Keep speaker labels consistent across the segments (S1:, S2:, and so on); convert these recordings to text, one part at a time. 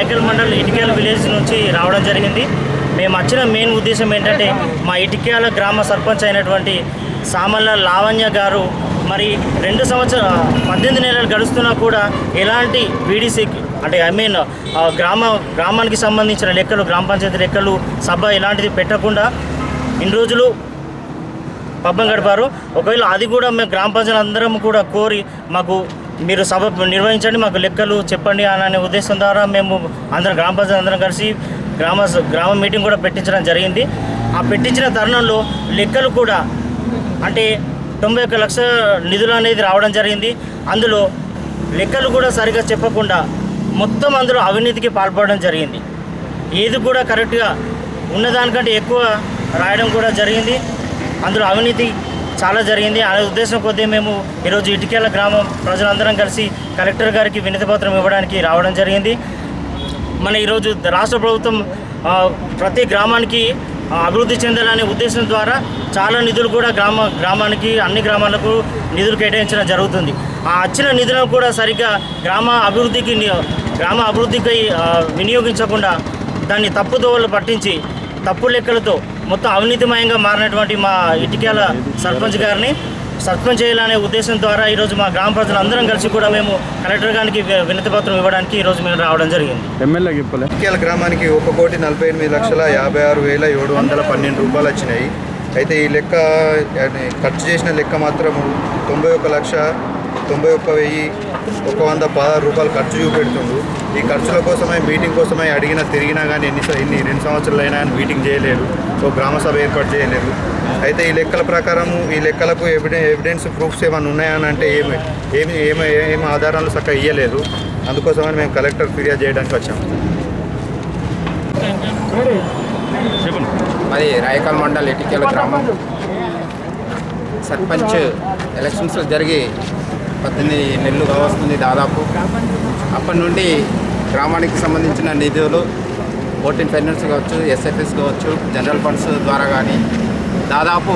S1: Raikal mandal ఇటికేల village నుంచి రావడం జరిగింది. మేము వచ్చిన మెయిన్ ఉద్దేశం ఏంటంటే మా ఇటికేల గ్రామ సర్పంచ్ అయినటువంటి సామల్ల లావణ్య గారు మరి రెండు సంవత్సర పద్దెనిమిది నెలలు గడుస్తున్నా కూడా ఎలాంటి బీడీసీ అంటే ఐ మీన్ గ్రామ గ్రామానికి సంబంధించిన లెక్కలు గ్రామ పంచాయతీ లెక్కలు సభ ఇలాంటిది పెట్టకుండా ఇన్ని రోజులు పబ్బం గడిపారు. ఒకవేళ అది కూడా మేము గ్రామ ప్రజలందరం కూడా కోరి మాకు మీరు సభ నిర్వహించండి మాకు లెక్కలు చెప్పండి అని అనే ఉద్దేశం ద్వారా మేము అందరం గ్రామ ప్రజలు అందరం కలిసి గ్రామ గ్రామ మీటింగ్ కూడా పెట్టించడం జరిగింది. ఆ పెట్టించిన తరుణంలో లెక్కలు కూడా అంటే తొంభై ఒక్క లక్షల నిధులు అనేది రావడం జరిగింది. అందులో లెక్కలు కూడా సరిగా చెప్పకుండా మొత్తం అందులో అవినీతికి పాల్పడడం జరిగింది. ఏది కూడా కరెక్ట్గా ఉన్నదానికంటే ఎక్కువ రాయడం కూడా జరిగింది. అందులో అవినీతి చాలా జరిగింది. ఆ ఉద్దేశం కొద్దీ మేము ఈరోజు ఇటుకేల గ్రామం ప్రజలందరం కలిసి కలెక్టర్ గారికి వినతి పత్రం ఇవ్వడానికి రావడం జరిగింది. మన ఈరోజు రాష్ట్ర ప్రభుత్వం ప్రతి గ్రామానికి అభివృద్ధి చెందాలనే ఉద్దేశం ద్వారా చాలా నిధులు కూడా గ్రామ గ్రామానికి అన్ని గ్రామాలకు నిధులు కేటాయించడం జరుగుతుంది. ఆ వచ్చిన నిధులను కూడా సరిగ్గా గ్రామ అభివృద్ధికి గ్రామ అభివృద్ధికి వినియోగించకుండా దాన్ని తప్పుదోవలు పట్టించి తప్పు లెక్కలతో మొత్తం అవినీతిమయంగా మారినటువంటి మా ఇటికేల సర్పంచ్ గారిని సస్పెండ్ చేయాలనే ఉద్దేశం ద్వారా ఈరోజు మా గ్రామ ప్రజలందరం కలిసి కూడా మేము కలెక్టర్ గారికి వినతి పత్రం ఇవ్వడానికి ఈరోజు మేము రావడం జరిగింది.
S2: ఎమ్మెల్యే చెప్పలే.
S3: ఇటికేల గ్రామానికి ఒక కోటి నలభై ఎనిమిది లక్షల యాభై ఆరు వేల ఏడు వందల పన్నెండు రూపాయలు వచ్చినాయి. అయితే ఈ లెక్క ఖర్చు చేసిన లెక్క మాత్రం తొంభై ఒక్క లక్ష తొంభై ఒక్క వెయ్యి ఒక వంద పదహారు రూపాయలు ఖర్చు చూపెడుతుండు. ఈ ఖర్చుల కోసమే మీటింగ్ కోసమే అడిగినా తిరిగినా కానీ ఎన్ని ఎన్ని రెండు సంవత్సరాలు అయినా కానీ మీటింగ్ చేయలేదు. ఓ గ్రామ సభ ఏర్పాటు చేయలేదు. అయితే ఈ లెక్కల ప్రకారము ఈ లెక్కలకు ఎవిడెన్ ఎవిడెన్స్ ప్రూఫ్స్ ఏమైనా ఉన్నాయని అంటే ఏమి ఏమి ఏమి ఏమి ఆధారాలు చక్కగా ఇవ్వలేదు అందుకోసమని మేము కలెక్టర్ ఫిర్యాదు చేయడానికి వచ్చాము
S4: మరి రాయకల్ మండల్ ఇటికేల గ్రామం. సర్పంచ్ ఎలక్షన్స్ జరిగి పద్దెనిమిది నెలలు వస్తుంది దాదాపు. అప్పటి నుండి గ్రామానికి సంబంధించిన నిధులు ఓటింగ్ ఫైనాన్స్ కావచ్చు ఎస్ఎఫ్ఎస్ కావచ్చు జనరల్ ఫండ్స్ ద్వారా కానీ దాదాపు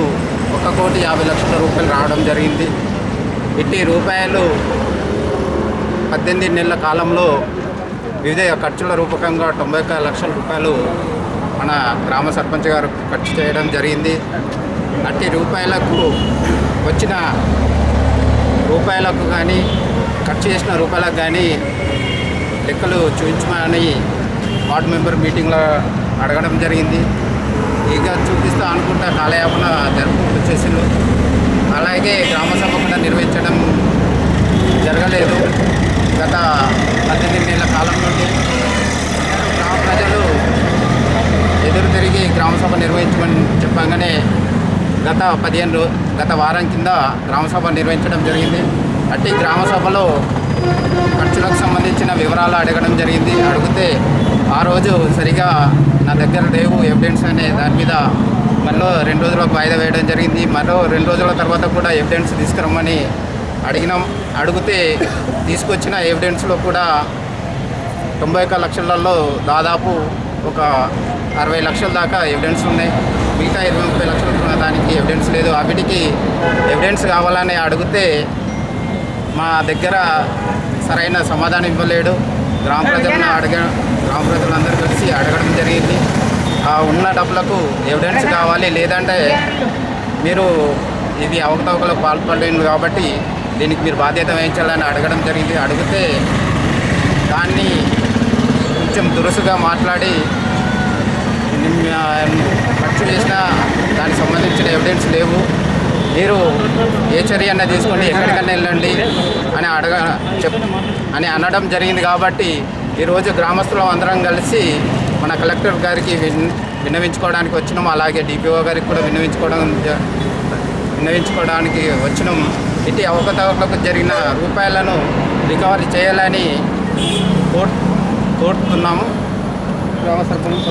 S4: ఒక కోటి యాభై లక్షల రూపాయలు రావడం జరిగింది. ఇట్టి రూపాయలు పద్దెనిమిది నెలల కాలంలో వివిధ ఖర్చుల రూపకంగా తొంభై ఒక్క లక్షల రూపాయలు మన గ్రామ సర్పంచ్ గారు ఖర్చు చేయడం జరిగింది. అట్టి రూపాయలకు వచ్చిన రూపాయలకు కానీ ఖర్చు చేసిన రూపాయలకు కానీ లెక్కలు చూపించమని వార్డు మెంబర్ మీటింగ్లో అడగడం జరిగింది. ఇక చూపిస్తా అనుకుంటా కాలయాపన జరుపుకుంటూ చేసిండ్రు. అలాగే గ్రామ సభ కూడా నిర్వహించడం జరగలేదు. గత పద్దెనిమిది నెలల కాలం నుండి గ్రామ ప్రజలు ఎదురు తిరిగి గ్రామ సభ నిర్వహించమని చెప్పగానే గత పదిహేను గత వారం కింద గ్రామసభ నిర్వహించడం జరిగింది. అట్టి గ్రామసభలో ఖర్చులకు సంబంధించిన వివరాలు అడగడం జరిగింది. అడిగితే ఆ రోజు సరిగా నా దగ్గర లేవు ఎవిడెన్స్ అనే దాని మీద మళ్ళీ రెండు రోజులకు వాయిదా వేయడం జరిగింది. మరో రెండు రోజుల తర్వాత కూడా ఎవిడెన్స్ తీసుకురమ్మని అడిగినాం. అడిగితే తీసుకొచ్చిన ఎవిడెన్స్లో కూడా తొంభై ఒక్క లక్షలలో దాదాపు ఒక అరవై లక్షల దాకా ఎవిడెన్స్ ఉన్నాయి. మిగతా ఇరవై ముప్పై లక్షలు దానికి ఎవిడెన్స్ లేదు. వాటికి ఎవిడెన్స్ కావాలని అడిగితే మా దగ్గర సరైన సమాధానం ఇవ్వలేడు. గ్రామ ప్రజలను అడగ గ్రామ ప్రజలందరూ కలిసి అడగడం జరిగింది. ఆ ఉన్న డబ్బులకు ఎవిడెన్స్ కావాలి. లేదంటే మీరు ఇది అవకతవకలకు పాల్పడలేదు కాబట్టి దీనికి మీరు బాధ్యత వహించాలని అడగడం జరిగింది. అడిగితే దాన్ని కొంచెం దురుసుగా మాట్లాడి ఖర్చు చేసిన దానికి సంబంధించిన ఎవిడెన్స్ లేవు. మీరు ఏ చర్య అన్న తీసుకోండి ఎక్కడికన్నా వెళ్ళండి అని అడగ చెప్ అని అనడం జరిగింది కాబట్టి ఈరోజు గ్రామస్తులం అందరం కలిసి మన కలెక్టర్ గారికి విన్నవించుకోవడానికి వచ్చినాం. అలాగే డిపిఓ గారికి కూడా విన్నవించుకోవడం జ- విన్నవించుకోవడానికి వచ్చినాం. ఇటు అవకతవకలకు జరిగిన రూపాయలను రికవరీ చేయాలని కోర్ కోరుతున్నాము. గ్రామ సర్పంచ్